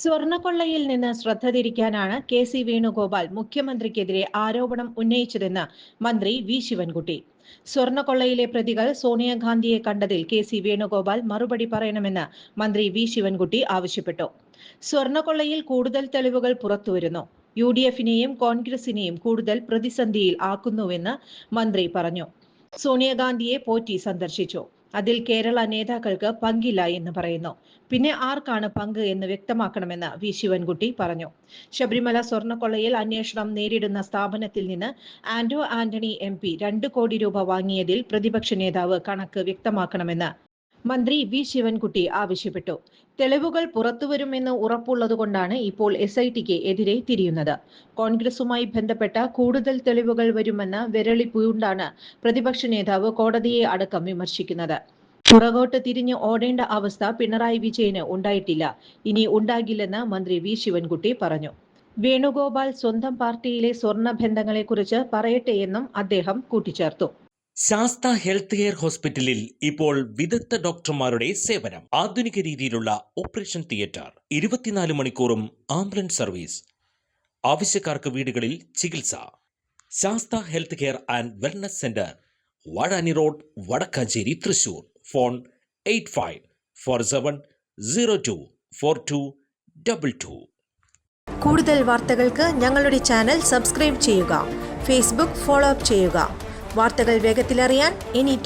സ്വർണക്കൊള്ളയിൽ നിന്ന് ശ്രദ്ധ തിരിക്കാനാണ് K C Venugopal മുഖ്യമന്ത്രിക്കെതിരെ ആരോപണം ഉന്നയിച്ചതെന്ന് മന്ത്രി വി ശിവൻകുട്ടി. സ്വർണക്കൊള്ളയിലെ പ്രതികൾ സോണിയാഗാന്ധിയെ കണ്ടതിൽ കെ സി വേണുഗോപാൽ മറുപടി പറയണമെന്ന് മന്ത്രി വി ശിവൻകുട്ടി ആവശ്യപ്പെട്ടു. സ്വർണക്കൊള്ളയിൽ കൂടുതൽ തെളിവുകൾ പുറത്തുവരുന്നു. യു ഡി എഫിനെയും കോൺഗ്രസിനെയും കൂടുതൽ പ്രതിസന്ധിയിൽ ആക്കുന്നുവെന്ന് മന്ത്രി പറഞ്ഞു. സോണിയാഗാന്ധിയെ പോറ്റി സന്ദർശിച്ചു. അതിൽ കേരള നേതാക്കൾക്ക് പങ്കില്ല എന്ന് പറയുന്നു. പിന്നെ ആർക്കാണ് പങ്ക് എന്ന് വ്യക്തമാക്കണമെന്ന് വി. ശിവൻകുട്ടി പറഞ്ഞു. ശബരിമല സ്വർണക്കൊള്ളയിൽ അന്വേഷണം നേരിടുന്ന സ്ഥാപനത്തിൽ നിന്ന് ആന്റോ ആന്റണി എം പി രണ്ട് കോടി രൂപ വാങ്ങിയതിൽ പ്രതിപക്ഷ നേതാവ് കണക്ക് വ്യക്തമാക്കണമെന്ന് മന്ത്രി വി. ശിവൻകുട്ടി ആവശ്യപ്പെട്ടു. തെളിവുകൾ പുറത്തുവരുമെന്ന് ഉറപ്പുള്ളതുകൊണ്ടാണ് ഇപ്പോൾ എസ് ഐ ടിക്ക് എതിരെ തിരിയുന്നത്. കോൺഗ്രസുമായി ബന്ധപ്പെട്ട കൂടുതൽ തെളിവുകൾ വരുമെന്ന വിരളി പൂണ്ടാണ് പ്രതിപക്ഷ നേതാവ് കോടതിയെ അടക്കം വിമർശിക്കുന്നത്. പുറകോട്ട് തിരിഞ്ഞ് ഓടേണ്ട അവസ്ഥ പിണറായി വിജയന് ഉണ്ടായിട്ടില്ല. ഇനി ഉണ്ടാകില്ലെന്ന് മന്ത്രി വി. ശിവൻകുട്ടി പറഞ്ഞു. വേണുഗോപാൽ സ്വന്തം പാർട്ടിയിലെ സ്വർണ ബന്ധങ്ങളെക്കുറിച്ച് പറയട്ടെയെന്നും അദ്ദേഹം കൂട്ടിച്ചേർത്തു. ശാസ്ത ഹെൽത്ത് കെയർ ഹോസ്പിറ്റലിൽ ഇപ്പോൾ വിദഗ്ധ ഡോക്ടർമാരുടെ സേവനം. ആധുനിക രീതിയിലുള്ള ഓപ്പറേഷൻ തിയേറ്റർ. ഇരുപത്തിനാല് മണിക്കൂറും ആംബുലൻസ് സർവീസ്. ആവശ്യക്കാർക്ക് വീടുകളിൽ ചികിത്സ. Shastha health care and wellness centre. Vazhani road Wadakkanchery Thrissur. Phone eight five four seven zero two four two double two. കൂടുതൽ വാർത്തകൾക്ക് ഞങ്ങളുടെ ചാനൽ സബ്സ്ക്രൈബ് ചെയ്യുക. ഫേസ്ബുക്ക് ഫോളോ അപ്പ് ചെയ്യുക. വാർത്തകൾ വേഗത്തിലറിയാൻ എനി